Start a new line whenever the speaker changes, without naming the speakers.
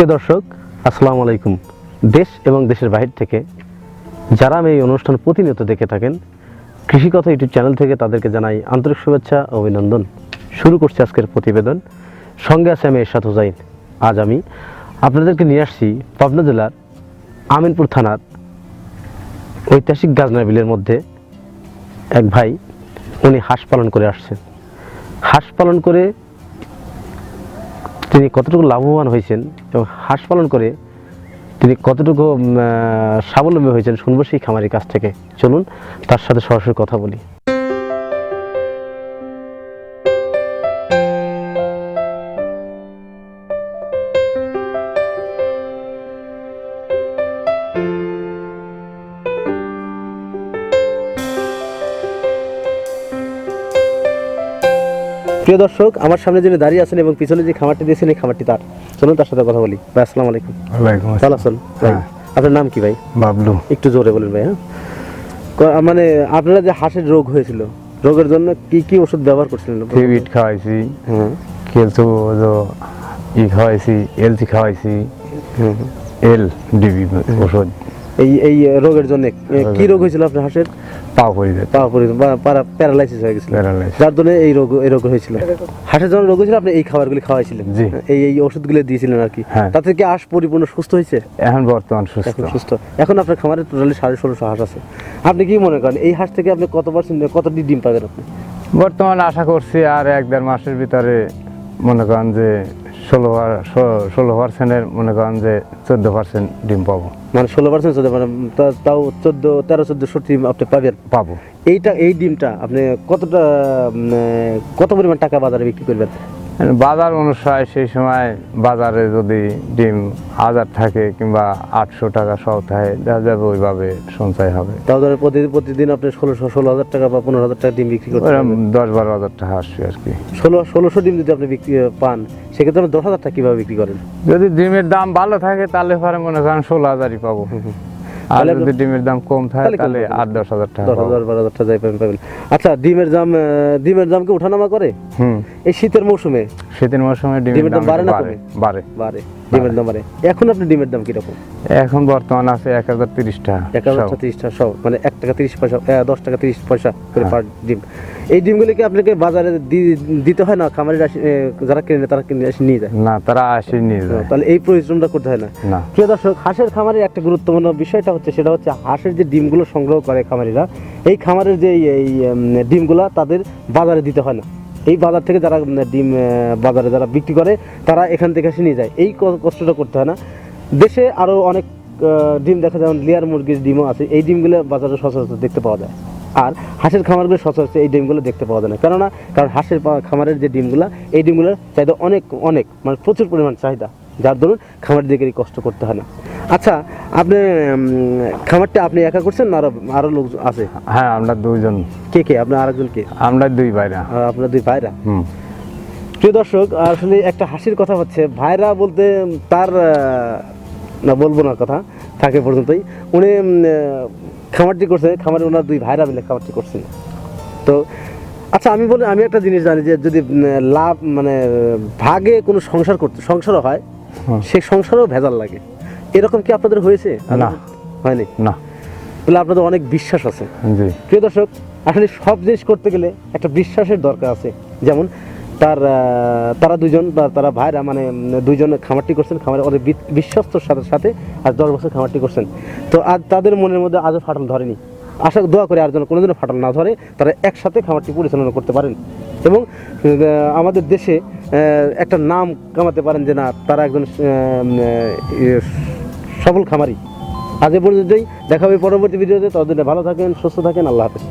প্রিয় দর্শক, আসসালামু আলাইকুম। দেশ এবং দেশের বাইরে থেকে যারা আমি এই অনুষ্ঠান প্রতিনিয়ত দেখে থাকেন, কৃষিকথা ইউটিউব চ্যানেল থেকে তাদেরকে জানাই আন্তরিক শুভেচ্ছা ও অভিনন্দন। শুরু করছি আজকের প্রতিবেদন। সঙ্গে আছে আমি এরশাদ হুজাইন। আজ আমি আপনাদেরকে নিয়ে আসছি পাবনা জেলার আমিনপুর থানার ঐতিহাসিক গাজনা বিলের মধ্যে এক ভাই, উনি হাঁস পালন করে আসছেন। হাঁস পালন করে তিনি কতটুকু লাভবান হয়েছেন এবং হাঁস পালন করে তিনি কতটুকু স্বাবলম্বী হয়েছেন, শুনব সেই খামারের কাছ থেকে। চলুন, তার সাথে সরাসরি কথা বলি। প্রিয় দর্শক আমার সামনে যিনি দাঁড়িয়ে আছেন এবং পিছনে যে খামারটি দিয়েছেন এই খামারটি তার। চলুন তার সাথে কথা বলি। ভাই আসসালাম আলাইকুম। ভালো আছেন? ভাই
হ্যাঁ।
আপনার নাম কি ভাই?
বাবলু।
একটু জোরে বলেন ভাই হ্যাঁ? মানে আপনারা যে হাঁসের রোগ হয়েছিল রোগের জন্য কি কি ওষুধ ব্যবহার করছিলেন?
ফিবিট খাওয়াইছি
হ্যাঁ
কিছু ই খাওয়াইছি এলসি খাওয়াইছি। এল ডিবি ওষুধ।
এই এই রোগের জন্য কি রোগ হয়েছিল আপনার হাঁসের?
পা পড়ে যেত
পা পারা প্যারালাইসিস হয়ে গেছিল। যার জন্য এই রোগ এই রোগ হয়েছিল। হাঁসের যখন রোগ হয়েছিল আপনি এই খাবারগুলি খাওয়াইছিলেন। এই এই ওষুধগুলো দিয়েছিলেন আর কি।
হ্যাঁ।
তাতে কি হাঁস পরিপূর্ণ সুস্থ হয়েছে?
এখন বর্তমান সুস্থ।
এখন সুস্থ। এখন আপনার খামারে টোটালি সাড়ে ষোলোশো হাঁস আছে। আপনি কি মনে করেন এই হাঁস থেকে আপনি কত পার্সেন্ট কতটি ডিম পাবেন আপনি?
বর্তমান আশা করছি আর এক দেড় মাসের ভিতরে মনে করেন যে ষোলো ষোলো পার্সেন্টের মনে করেন যে চোদ্দ পার্সেন্ট ডিম পাবো।
মানে ষোলো পার্সেন্ট চোদ্দ মানে তাও চোদ্দ তেরো চোদ্দশো ডিম আপনি পাবেন।
পাবো।
এইটা এই ডিমটা আপনি কতটা কত পরিমাণ টাকা বাজারে বিক্রি করবেন?
বাজার অনুসারে সেই সময় বাজারে যদি ডিম হাজার থাকে কিংবা আটশো টাকা সহ থাকে দেখা যাবে ওইভাবে সঞ্চয় হবে।
ধরেন প্রতিদিন আপনি ষোলোশো ষোলো হাজার টাকা বা পনেরো হাজার টাকা ডিম বিক্রি করতে
দশ বারো হাজার টাকা আসবে আর কি।
ষোলো ষোলোশো ডিম যদি আপনি বিক্রি পান সেক্ষেত্রে আপনি দশ হাজার টাকা কীভাবে বিক্রি করেন?
যদি ডিমের দাম ভালো থাকে তাহলে পরে মনে করেন ষোলো হাজারই পাবো। আর যদি ডিমের দাম কম থাকে
তাহলে।
আট দশ হাজার টাকা
দশ হাজার বারো হাজার টাকা যাই পাবেন আচ্ছা ডিমের দাম ডিমের দাম কি ওঠানামা করে?
হুম।
এই শীতের মৌসুমে?
শীতের মৌসুমে
ডিমের দাম বাড়ে না
বাড়ে। বাড়ে।
ডিমের দাম বাড়ে। এখন আপনি ডিমের দাম কীরকম?
এখন বর্তমান আছে এক হাজার তিরিশ টাকা
এক হাজার তিরিশ টাকা সব মানে এক টাকা তিরিশ পয়সা দশ টাকা তিরিশ পয়সা করে
হ্যাঁ।
পার ডিম। এই ডিমগুলিকে আপনাকে বাজারে দিতে হয় না? খামারের যারা কিনে তারা কিনে এসে নিয়ে যায়?
না তারা আসি নিয়ে যায়।
তাহলে এই পরিশ্রমটা করতে হয় না? প্রিয় দর্শক হাঁসের খামারের একটা গুরুত্বপূর্ণ বিষয়টা হচ্ছে সেটা হচ্ছে হাঁসের যে ডিমগুলো সংগ্রহ করে খামারিরা এই খামারের যে এই- উম, তাদের বাজারে দিতে হয় না। এই বাজার থেকে যারা ডিম বাজারে যারা বিক্রি করে, তারা এখান থেকে এসে নিয়ে যায়। এই কষ্টটা করতে হয় না। দেশে আরও অনেক ডিম দেখা যায় লেয়ার মুরগির ডিমও আছে। এই ডিমগুলো বাজারে সচরাচর দেখতে পাওয়া যায়। আর হাঁসের খামারগুলো সচরাচর এই ডিমগুলো দেখতে পাওয়া যায় না। কেননা, কারণ হাঁসের খামারের যে ডিমগুলো, এই ডিমগুলোর চাহিদা অনেক অনেক মানে প্রচুর পরিমাণ চাহিদা। যার দরুন খামার দিকে কষ্ট করতে হয় না। আচ্ছা আপনি খামারটা আপনি একা করছেন না আরও লোক আছে?
হ্যাঁ আমরা দুইজন।
কে কে? আপনার আরেকজন কে?
আমরা দুই ভাইরা।
আর আপনার দুই ভাইরা?
হুম।
প্রিয় দর্শক আসলে একটা হাসির কথা হচ্ছে ভাইরা বলতে তার না বলব না কথা থাকে পর্যন্তই। উনি খামারটি করছে খামারে ওনার দুই ভাইরা মিলে খামারটি করছেন। তো আচ্ছা আমি বলি আমি একটা জিনিস জানি যে যদি লাভ মানে ভাগে কোনো সংসার করতে সংসারও হয়। সে সংসারও ভেজাল লাগে। এরকম কি আপনাদের হয়েছে?
না।
হয়নি?
না।
তাহলে আপনাদের অনেক বিশ্বাস আছে। প্রিয় দর্শক আসলে সব জিনিস করতে গেলে একটা বিশ্বাসের দরকার আছে। যেমন তার তারা দুজন বা তারা ভাইরা মানে উম, দুইজন খামারটি করছেন খামারে ওদের বি- বিশ্বস্তর সাথে সাথে আর দশ বছর খামারটি করছেন। তো আজ তাদের মনের মধ্যে আজও ফাটল ধরেনি। আশা দোয়া করে আর যেন কোনোদিনও ফাটল না ধরে তারা একসাথে খামারটি পরিচালনা করতে পারেন। এবং আমাদের দেশে একটা নাম কামাতে পারেন যে না তারা একজন ইয়ে, সফল খামারি। আজ পর্যন্তই দেখা হবে পরবর্তী ভিডিওতে ততদিনে ভালো থাকেন সুস্থ থাকেন আল্লাহ হাফেজ।